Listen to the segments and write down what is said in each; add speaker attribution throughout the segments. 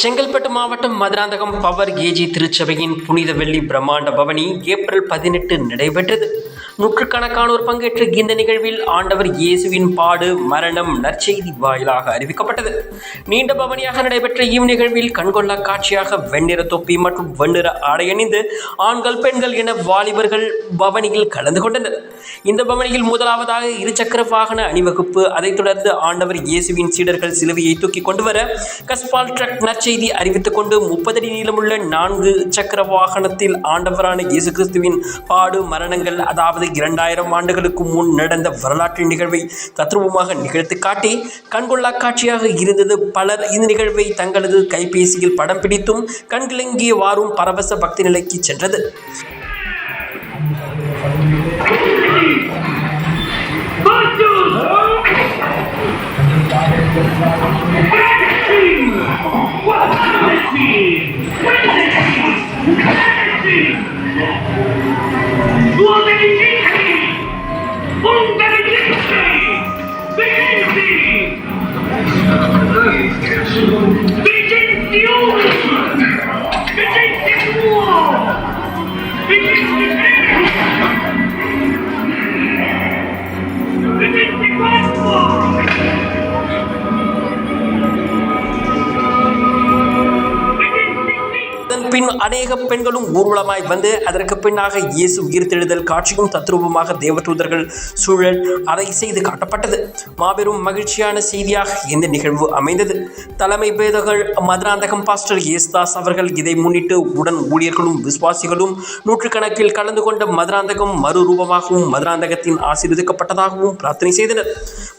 Speaker 1: செங்கல்பட்டு மாவட்டம் Madurantakam power KG திருச்சபையின் புனித வெள்ளி பிரம்மாண்ட பவனி ஏப்ரல் பதினெட்டு நடைபெற்றது. நூற்றுக்கணக்கானோர் பங்கேற்ற இந்த நிகழ்வில் ஆண்டவர் இயேசுவின் பாடு மரணம் நற்செய்தி வாயிலாக அறிவிக்கப்பட்டது. நீண்ட பவனியாக நடைபெற்ற இவ்நிகழ்வில் கண்கொள்ளா காட்சியாக வெண்ணிற தொப்பி மற்றும் வெண்ணிற ஆடை அணிந்து ஆண்கள் பெண்கள் என வாலிபர்கள் பவனியில் கலந்து கொண்டனர். இந்த பவனியில் முதலாவதாக இருசக்கர வாகன அணிவகுப்பு அதைத் தொடர்ந்து ஆண்டவர் இயேசுவின் சீடர்கள் சிலுவையை தூக்கி கொண்டு வர கஸ்பால் ட்ரக் நற்செய்தி அறிவித்துக் கொண்டு முப்பது அடி நீளமுள்ள நான்கு சக்கர வாகனத்தில் ஆண்டவரான இயேசு கிறிஸ்துவின் பாடு மரணங்கள் அதாவது இரண்டாயிரம் ஆண்டுகளுக்கு முன் நடந்த வரலாற்று நிகழ்வை தத்ரூபமாக நிகழ்த்து காட்டி கண்கொள்ளா காட்சியாக இருந்தது பலர் இந்த நிகழ்வை தங்களது கைபேசியில் படம் பிடித்தும் கண்கிலங்கியவாறும் பரவச பக்தி நிலைக்கு சென்றது
Speaker 2: What benefici! Un
Speaker 1: One! பின் அநேக பெண்களும் ஊர்வலமாய் வந்து அதற்கு பின்னாக இயேசு உயிர்த்தெழுதல் காட்சியும் தத்ரூபமாக தேவதூதர்கள் சூழல் அதை செய்து காட்டப்பட்டது. மாபெரும் மகிழ்ச்சியான செய்தியாக இந்த நிகழ்வு அமைந்தது. தலைமை பேதகர் மதுராந்தகம் பாஸ்டர் ஏசுதாஸ் அவர்கள் இதை முன்னிட்டு உடன் ஊழியர்களும் விசுவாசிகளும் நூற்றுக்கணக்கில் கலந்து கொண்ட மதுராந்தகம் மறுரூபமாகவும் மதுராந்தகத்தின் ஆசீர்வதிக்கப்பட்டதாகவும் பிரார்த்தனை செய்தனர்.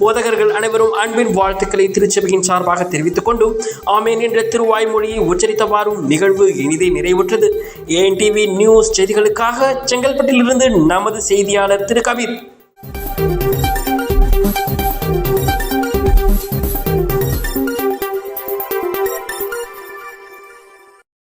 Speaker 1: போதகர்கள் அனைவரும் அன்பின் வாழ்த்துக்களை திருச்சபையின் சார்பாக தெரிவித்துக் கொண்டும் ஆமேன் என்ற திருவாய்மொழியை உச்சரித்தவாறும் நிகழ்வு இனிதை நிறைவுற்றது. ஏஎன் டிவி நியூஸ் செய்திகளுக்காக செங்கல்பட்டிலிருந்து நமது செய்தியாளர் திரு கவித்.